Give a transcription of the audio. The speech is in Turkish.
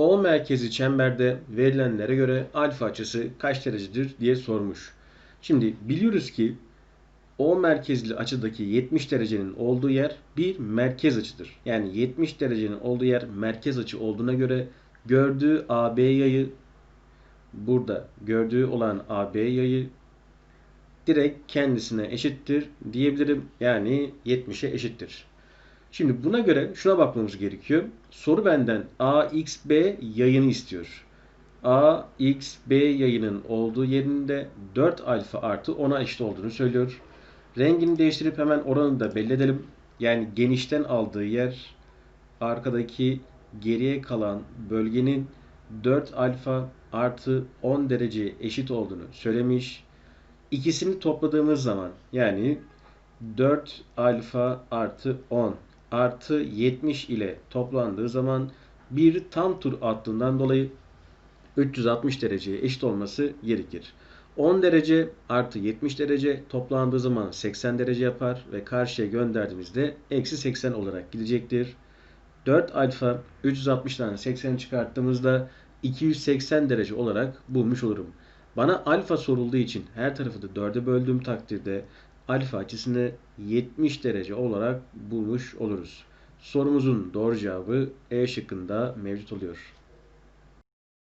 O merkezi çemberde verilenlere göre alfa açısı kaç derecedir diye sormuş. Şimdi biliyoruz ki O merkezli açıdaki 70 derecenin olduğu yer bir merkez açıdır. Yani 70 derecenin olduğu yer merkez açı olduğuna göre gördüğü AB yayı burada gördüğü olan AB yayı direkt kendisine eşittir diyebilirim. Yani 70'e eşittir. Şimdi buna göre şuna bakmamız gerekiyor. Soru benden AXB yayını istiyor. AXB yayının olduğu yerinde 4 alfa artı 10'a eşit olduğunu söylüyor. Rengini değiştirip hemen oranını da belli edelim. Yani genişten aldığı yer arkadaki geriye kalan bölgenin 4 alfa artı 10 derece eşit olduğunu söylemiş. İkisini topladığımız zaman yani 4 alfa artı 10 artı 70 ile toplandığı zaman bir tam tur attığından dolayı 360 dereceye eşit olması gerekir. 10 derece artı 70 derece toplandığı zaman 80 derece yapar ve karşıya gönderdiğimizde eksi 80 olarak gidecektir. 4 alfa 360'dan 80 çıkarttığımızda 280 derece olarak bulmuş olurum. Bana alfa sorulduğu için her tarafı da 4'e böldüğüm takdirde alfa açısını 70 derece olarak bulmuş oluruz. Sorumuzun doğru cevabı E şıkkında mevcut oluyor.